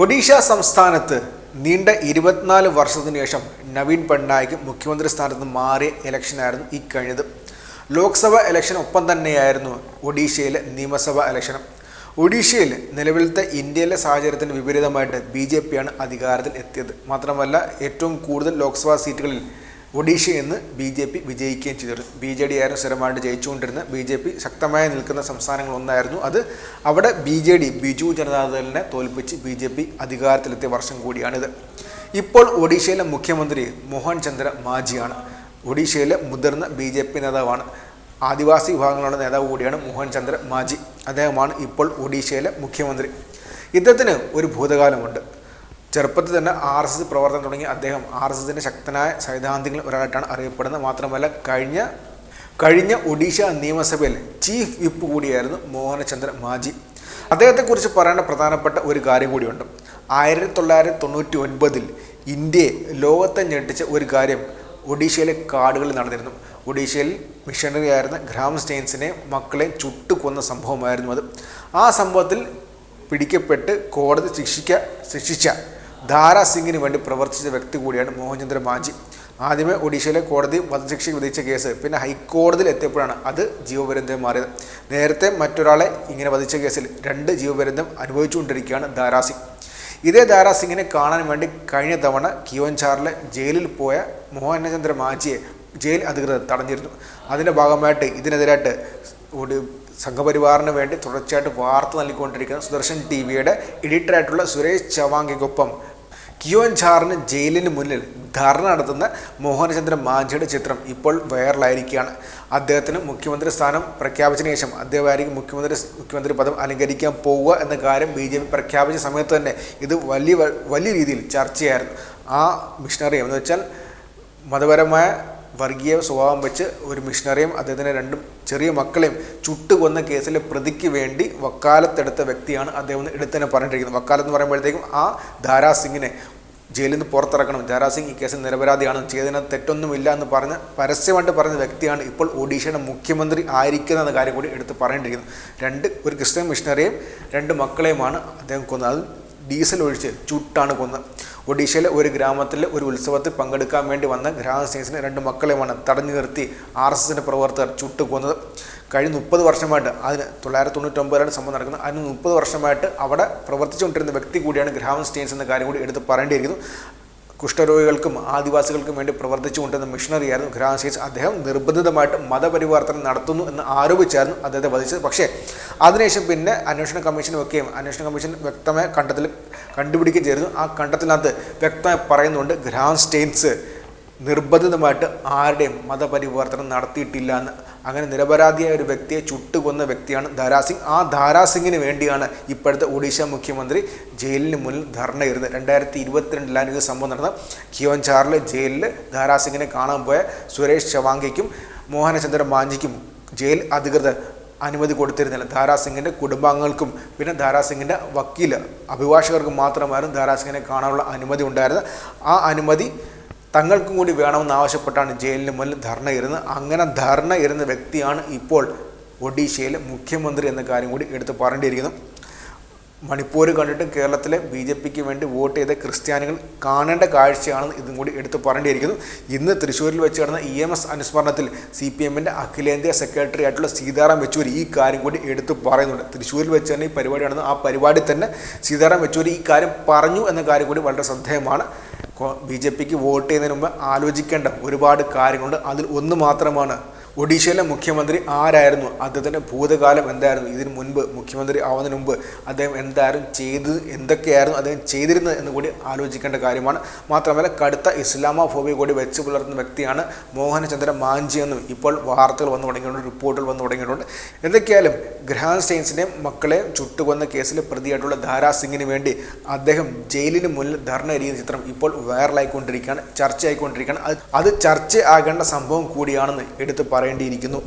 ഒഡീഷ സംസ്ഥാനത്ത് നീണ്ട ഇരുപത്തിനാല് വർഷത്തിനു ശേഷം നവീൻ പട്നായിക്ക് മുഖ്യമന്ത്രി സ്ഥാനത്ത് മാറിയ ഇലക്ഷനായിരുന്നു ഈ കഴിഞ്ഞത്. ലോക്സഭ ഇലക്ഷൻ ഒപ്പം തന്നെയായിരുന്നു ഒഡീഷയിലെ നിയമസഭാ ഇലക്ഷനും. ഒഡീഷയിൽ നിലവിലത്തെ ഇന്ത്യയിലെ സാഹചര്യത്തിന് വിപരീതമായിട്ട് ബി ജെ പിയാണ് അധികാരത്തിൽ എത്തിയത്. മാത്രമല്ല ഏറ്റവും കൂടുതൽ ലോക്സഭാ സീറ്റുകളിൽ ഒഡീഷയിൽ നിന്ന് ബി ജെ പി വിജയിക്കുകയും ചെയ്തിരുന്നു ബി ജെ ഡി ആയിരുന്നു സ്ഥിരമായിട്ട് ജയിച്ചുകൊണ്ടിരുന്ന ബി ജെ പി ശക്തമായി നിൽക്കുന്ന സംസ്ഥാനങ്ങളൊന്നായിരുന്നു. അത് അവിടെ ബി ജെ ഡി ബിജു ജനതാദളിനെ തോൽപ്പിച്ച് ബി ജെ പി അധികാരത്തിലെത്തിയ വർഷം കൂടിയാണിത്. ഇപ്പോൾ ഒഡീഷയിലെ മുഖ്യമന്ത്രി മോഹൻ ചന്ദ്ര മാജിയാണ്. ഒഡീഷയിലെ മുതിർന്ന ബി ജെ പി നേതാവാണ്. ആദിവാസി വിഭാഗങ്ങളുടെ നേതാവ് കൂടിയാണ് മോഹൻ ചന്ദ്ര മാജി. അദ്ദേഹമാണ് ഇപ്പോൾ ഒഡീഷയിലെ മുഖ്യമന്ത്രി. ഇദ്ദേഹത്തിന് ഒരു ഭൂതകാലമുണ്ട്. ചെറുപ്പത്തിൽ തന്നെ ആർ എസ് എസ് പ്രവർത്തനം തുടങ്ങി അദ്ദേഹം ആർ എസ് എസിന്റെ ശക്തനായ സൈദ്ധാന്തികളിൽ ഒരാളായിട്ടാണ് അറിയപ്പെടുന്നത്. മാത്രമല്ല കഴിഞ്ഞ കഴിഞ്ഞ ഒഡീഷ നിയമസഭയിൽ ചീഫ് വിപ്പ് കൂടിയായിരുന്നു മോഹനചന്ദ്ര മാജി. അദ്ദേഹത്തെക്കുറിച്ച് പറയേണ്ട പ്രധാനപ്പെട്ട ഒരു കാര്യം കൂടിയുണ്ട്. ആയിരത്തി തൊള്ളായിരത്തി തൊണ്ണൂറ്റി ഒൻപതിൽ ഇന്ത്യയെ ലോകത്തെ ഞെട്ടിച്ച ഒരു കാര്യം ഒഡീഷയിലെ കാടുകളിൽ നടന്നിരുന്നു. ഒഡീഷയിൽ മിഷണറി ആയിരുന്ന ഗ്രാം സ്റ്റെയിൻസിനെ മക്കളെ ചുട്ടുകൊന്ന സംഭവമായിരുന്നു അത്. ആ സംഭവത്തിൽ പിടിക്കപ്പെട്ട് കോടതി ശിക്ഷിക്ക ശിക്ഷിച്ച ധാരാ സിംഗിന് വേണ്ടി പ്രവർത്തിച്ച വ്യക്തി കൂടിയാണ് മോഹൻചന്ദ്ര മാഞ്ചി. ആദ്യമേ ഒഡീഷയിലെ കോടതി വധശിക്ഷ വിധിച്ച കേസ് പിന്നെ ഹൈക്കോടതിയിൽ എത്തിയപ്പോഴാണ് അത് ജീവപര്യന്തം മാറിയത്. നേരത്തെ മറ്റൊരാളെ ഇങ്ങനെ വധിച്ച കേസിൽ രണ്ട് ജീവപര്യന്തം അനുഭവിച്ചുകൊണ്ടിരിക്കുകയാണ് ധാരാസിംഗ് ഇതേ ധാരാസിംഗിനെ കാണാൻ വേണ്ടി കഴിഞ്ഞ തവണ കിയോൻചാറിലെ ജയിലിൽ പോയ മോഹനചന്ദ്ര മാജിയെ ജയിൽ അധികൃതർ തടഞ്ഞിരുന്നു. അതിന്റെ ഭാഗമായിട്ട് ഇതിനെതിരായിട്ട് ഒരു സംഘപരിവാറിന് വേണ്ടി തുടർച്ചയായിട്ട് വാർത്ത നൽകിക്കൊണ്ടിരിക്കുന്ന സുദർശൻ ടി വിയുടെ എഡിറ്ററായിട്ടുള്ള സുരേഷ് ചവാങ്കിക്കൊപ്പം കിയോൻ ഝാറിന് ജയിലിന് മുന്നിൽ ധർണ നടത്തുന്ന മോഹനചന്ദ്ര മാഞ്ചിയുടെ ചിത്രം ഇപ്പോൾ വൈറലായിരിക്കുകയാണ്. അദ്ദേഹത്തിന് മുഖ്യമന്ത്രി സ്ഥാനം പ്രഖ്യാപിച്ചതിന് ശേഷം അദ്ദേഹമായിരിക്കും മുഖ്യമന്ത്രി മുഖ്യമന്ത്രി പദം അലങ്കരിക്കാൻ പോവുക എന്ന കാര്യം ബി ജെ പി പ്രഖ്യാപിച്ച സമയത്ത് തന്നെ ഇത് വലിയ വലിയ രീതിയിൽ ചർച്ചയായിരുന്നു. ആ മിഷണറി എന്ന് വെച്ചാൽ മതപരമായ വർഗീയ സ്വഭാവം വെച്ച് ഒരു മിഷണറിയും അദ്ദേഹത്തിന്റെ രണ്ടും ചെറിയ മക്കളെയും ചുട്ടുകൊന്ന കേസിലെ പ്രതിക്ക് വേണ്ടി വക്കാലത്തെടുത്ത വ്യക്തിയാണ് അദ്ദേഹം എന്ന് എടുത്ത് തന്നെ പറഞ്ഞിരിക്കുന്നത് വക്കാലത്ത് എന്ന് പറയുമ്പോഴത്തേക്കും ആ ധാരാ സിംഗിനെ ജയിലിൽ നിന്ന് പുറത്തിറക്കണം. ധാരാ സിംഗ് ഈ കേസിൽ നിരപരാധിയാണ്. ചെയ്തതിന് തെറ്റൊന്നുമില്ല എന്ന് പറഞ്ഞ് പരസ്യമായിട്ട് പറഞ്ഞ വ്യക്തിയാണ് ഇപ്പോൾ ഒഡീഷയുടെ മുഖ്യമന്ത്രി ആയിരിക്കുന്ന എന്ന കാര്യം കൂടി എടുത്ത് പറഞ്ഞിരിക്കുന്നത് രണ്ട് ഒരു ക്രിസ്ത്യൻ മിഷണറിയും രണ്ട് മക്കളെയുമാണ് അദ്ദേഹം കൊന്നത്. അത് ഡീസൽ ഒഴിച്ച് ചുട്ടാണ് കൊന്നത്. ഒഡീഷയിലെ ഒരു ഗ്രാമത്തിൽ ഒരു ഉത്സവത്തിൽ പങ്കെടുക്കാൻ വേണ്ടി വന്ന ഗ്രാമസ്നേഹിസിനെ രണ്ട് മക്കളെയുമാണ് തടഞ്ഞു നിർത്തി ആർ എസ് എസിന്റെ പ്രവർത്തകർ ചുട്ടുകൊന്നത്. കഴിഞ്ഞ മുപ്പത് വർഷമായിട്ട് അതിന് തൊള്ളായിരത്തി തൊണ്ണൂറ്റൊമ്പതിലാണ് സംഭവം നടക്കുന്നത്. അതിന് മുപ്പത് വർഷമായിട്ട് അവിടെ പ്രവർത്തിച്ചുകൊണ്ടിരുന്ന വ്യക്തി കൂടിയാണ് ഗ്രാമ സ്റ്റേൻസ് എന്ന കാര്യം കൂടി എടുത്ത് പറയേണ്ടിയിരിക്കുന്നു. കുഷ്ഠരോഗികൾക്കും ആദിവാസികൾക്കും വേണ്ടി പ്രവർത്തിച്ചു കൊണ്ടിരുന്ന മിഷണറിയായിരുന്നു ഗ്രാം സ്റ്റേറ്റ്സ് അദ്ദേഹം നിർബന്ധിതമായിട്ട് മതപരിവർത്തനം നടത്തുന്നു എന്ന് ആരോപിച്ചായിരുന്നു അദ്ദേഹത്തെ വധിച്ചത്. പക്ഷേ അതിനുശേഷം പിന്നെ അന്വേഷണ കമ്മീഷൻ വെക്കുകയും അന്വേഷണ കമ്മീഷൻ വ്യക്തമായ കണ്ടെത്തൽ കണ്ടുപിടിക്കുകയും ചെയ്തിരുന്നു. ആ കണ്ടെത്തലിനകത്ത് വ്യക്തമായി പറയുന്നുണ്ട് ഗ്രാം സ്റ്റേറ്റ്സ് നിർബന്ധിതമായിട്ട് ആരുടെയും മതപരിവർത്തനം നടത്തിയിട്ടില്ല എന്ന്. അങ്ങനെ നിരപരാധിയായ ഒരു വ്യക്തിയെ ചുട്ടുകൊന്ന വ്യക്തിയാണ് ധാരാസിംഗ് ആ ധാരാസിംഗിന് വേണ്ടിയാണ് ഇപ്പോഴത്തെ ഒഡീഷ മുഖ്യമന്ത്രി ജയിലിന് മുന്നിൽ ധർണ ഇരുന്നത്. രണ്ടായിരത്തി ഇരുപത്തിരണ്ടിലാണ് ഇത് സംഭവം നടന്നത്. കിയോൻചാറിലെ ജയിലിൽ ധാരാസിംഗിനെ കാണാൻ പോയ സുരേഷ് ചവാങ്കിക്കും മോഹനചന്ദ്ര മാഞ്ചിക്കും ജയിൽ അധികൃതർ അനുമതി കൊടുത്തിരുന്നില്ല. ധാരാസിംഗിന്റെ കുടുംബാംഗങ്ങൾക്കും പിന്നെ ധാരാസിംഗിന്റെ വക്കീൽ അഭിഭാഷകർക്കും മാത്രമായിരുന്നു ധാരാസിംഗിനെ കാണാനുള്ള അനുമതി ഉണ്ടായിരുന്നത്. ആ അനുമതി തങ്ങൾക്കും കൂടി വേണമെന്ന് ആവശ്യപ്പെട്ടാണ് ജയിലിന് മുന്നിൽ ധർണ ഇരുന്ന്. അങ്ങനെ ധർണ ഇരുന്ന വ്യക്തിയാണ് ഇപ്പോൾ ഒഡീഷയിലെ മുഖ്യമന്ത്രി എന്ന കാര്യം കൂടി എടുത്ത് പറയേണ്ടിയിരിക്കുന്നു. മണിപ്പൂർ കണ്ടിട്ട് കേരളത്തിലെ ബി ജെ പിക്ക് വേണ്ടി വോട്ട് ചെയ്ത ക്രിസ്ത്യാനികൾ കാണേണ്ട കാഴ്ചയാണെന്ന് ഇതും കൂടി എടുത്ത് പറയേണ്ടിയിരിക്കുന്നു. ഇന്ന് തൃശ്ശൂരിൽ വെച്ച് നടന്ന ഇ എം എസ് അനുസ്മരണത്തിൽ സി പി എമ്മിന്റെ അഖിലേന്ത്യാ സെക്രട്ടറി ആയിട്ടുള്ള സീതാറാം യെച്ചൂരി ഈ കാര്യം കൂടി എടുത്തു പറയുന്നുണ്ട്. തൃശ്ശൂരിൽ വെച്ച് തന്നെ ഈ പരിപാടി നടന്നു ആ പരിപാടി തന്നെ സീതാറാം യെച്ചൂരി ഈ കാര്യം പറഞ്ഞു എന്ന കാര്യം കൂടി വളരെ ശ്രദ്ധേയമാണ്. ബി ജെ പിക്ക് വോട്ട് ചെയ്യുന്നതിന് മുമ്പ് ആലോചിക്കേണ്ട ഒരുപാട് കാര്യങ്ങളുണ്ട്. അതിൽ ഒന്ന് മാത്രമാണ് ഒഡീഷയിലെ മുഖ്യമന്ത്രി ആരായിരുന്നു? അദ്ദേഹത്തിന്റെ ഭൂതകാലം എന്തായിരുന്നു? ഇതിന് മുൻപ് മുഖ്യമന്ത്രി ആവുന്നതിന് മുമ്പ് അദ്ദേഹം എന്തായിരുന്നു ചെയ്ത് എന്തൊക്കെയായിരുന്നു അദ്ദേഹം ചെയ്തിരുന്നത് എന്ന് കൂടി ആലോചിക്കേണ്ട കാര്യമാണ്. മാത്രമല്ല കടുത്ത ഇസ്ലാമോഫോബിയ കൂടി വെച്ച് പുലർത്തുന്ന വ്യക്തിയാണ് മോഹനചന്ദ്ര മാഞ്ചി എന്നും ഇപ്പോൾ വാർത്തകൾ വന്നു തുടങ്ങിയിട്ടുണ്ട് റിപ്പോർട്ടുകൾ വന്നു തുടങ്ങിയിട്ടുണ്ട്. എന്തൊക്കെയായാലും ഗ്രഹാൻ സ്റ്റെയിൻസിന്റെയും മക്കളെ ചുട്ടുകൊന്ന കേസിലെ പ്രതിയായിട്ടുള്ള ധാരാ സിംഗിന് വേണ്ടി അദ്ദേഹം ജയിലിന് മുന്നിൽ ധർണ എരിയുന്ന ചിത്രം ഇപ്പോൾ വൈറലായിക്കൊണ്ടിരിക്കുകയാണ് ചർച്ചയായിക്കൊണ്ടിരിക്കുകയാണ്. അത് അത് ചർച്ച ആകേണ്ട സംഭവം കൂടിയാണെന്ന് എടുത്ത് പറയേണ്ടിയിരിക്കുന്നു.